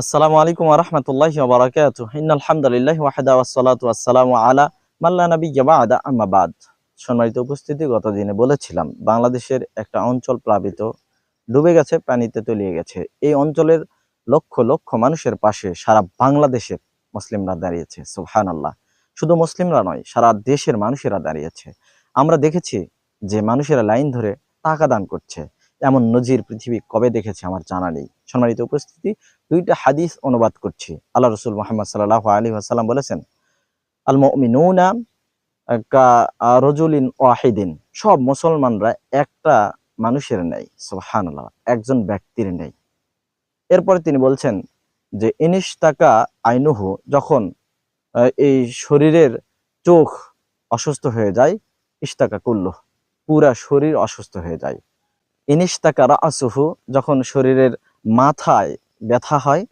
আসসালামু আলাইকুম রহমতুল্লাহ বারাকাত আলহামদুলিল্লাহ ওয়াহদা ওয়াসসালাতু ওয়াসসালামু আলা মাল্লা নবী বাদা, আম্মা বাদ। সম্মানিত উপস্থিতি, গত দিনে বলেছিলাম, বাংলাদেশের একটা অঞ্চল প্লাবিত, ডুবে গেছে, পানিতে তলিয়ে গেছে। এই অঞ্চলের লক্ষ লক্ষ মানুষের পাশে সারা বাংলাদেশের মুসলিমরা দাঁড়িয়েছে সুবহান আল্লাহ শুধু মুসলিমরা নয়, সারা দেশের মানুষেরা দাঁড়িয়েছে। আমরা দেখেছি যে মানুষেরা লাইন ধরে টাকা দান করছে। এমন নজির পৃথিবী কবে দেখেছে আমার জানা নেই। সম্মানিত উপস্থিতি, দুইটা হাদিস অনুবাদ করছি। আল্লাহ রসুল মোহাম্মদ সাল্লাহ আলী আসাল্লাম বলেছেন আল মিনুনা রজুলিন ওয়াহিদিন। সব মুসলমানরা একটা মানুষের নেই, সুবহানাল্লাহ, একজন ব্যক্তির নেই। এরপরে তিনি বলছেন যে ইনিশ টাকা আইনুহু যখন এই শরীরের চোখ অসুস্থ হয়ে যায় ইস্তাকা কুল্লু পুরা শরীর অসুস্থ হয়ে যায়। ইনিশ টাকা রাসুহু যখন শরীরের মাথায় ব্যথা হয়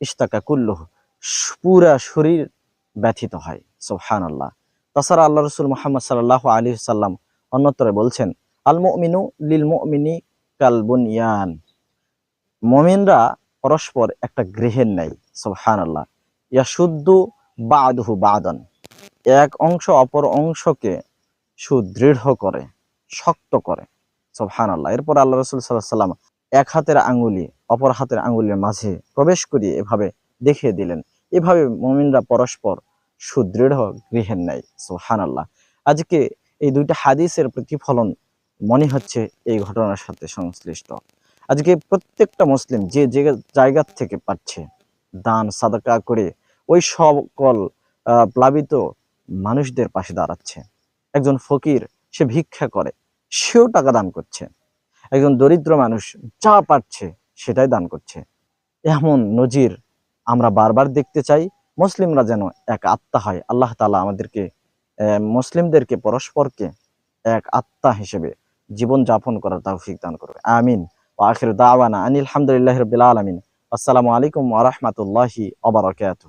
ইস্তাকা কুল্লুহ, পুরা শরীর ব্যথিত হয় সুবহান আল্লাহ তাছাড়া আল্লাহ রসুল মোহাম্মদ সাল্লাহ আলী সাল্লাম অন্যত্রে বলছেন আল মিনু লিল মুমিনি কাল বুনিয়ান মমিনরা পরস্পর একটা গৃহের নেই সুবহান আল্লাহ ইয়াশুদ্ধু বাদহু বাদন। এক অংশ অপর অংশকে সুদৃঢ় করে, শক্ত করে। সুবহান আল্লাহ এরপর আল্লাহ রসুল সাল্লাম এক হাতের আঙ্গুলি অপর হাতের আঙ্গুলির মাঝে প্রবেশ করিয়ে এভাবে দেখিয়ে দিলেন। এভাবে মমিনরা পরস্পর সুদৃঢ় গৃহের ন্যায় সুহান আল্লাহ আজকে এই দুইটা হাদিসের প্রতিফলন মনে হচ্ছে এই ঘটনার সাথে সংশ্লিষ্ট। আজকে প্রত্যেকটা মুসলিম যে যে জায়গা থেকে পাচ্ছে, দান, সাদাকা করে ওই সকল প্লাবিত মানুষদের পাশে দাঁড়াচ্ছে। একজন ফকির, সে ভিক্ষা করে। সেও টাকা দান করছে। একজন দরিদ্র মানুষ যা পারছে সেটাই দান করছে। এমন নজির আমরা বারবার দেখতে চাই, মুসলিমরা যেন এক আত্মা হয়। আল্লাহ তালা আমাদেরকে মুসলিমদেরকে পরস্পরকে এক আত্মা হিসেবে জীবন যাপন করার তৌফিক দান করবে আমিন। ও আখির দাওয়ানা আনিল হামদুলিল্লাহ রবিল আলমিন। আসসালামু আলাইকুম ওয়া রাহমাতুল্লাহি ওয়া বারাকাতুহু।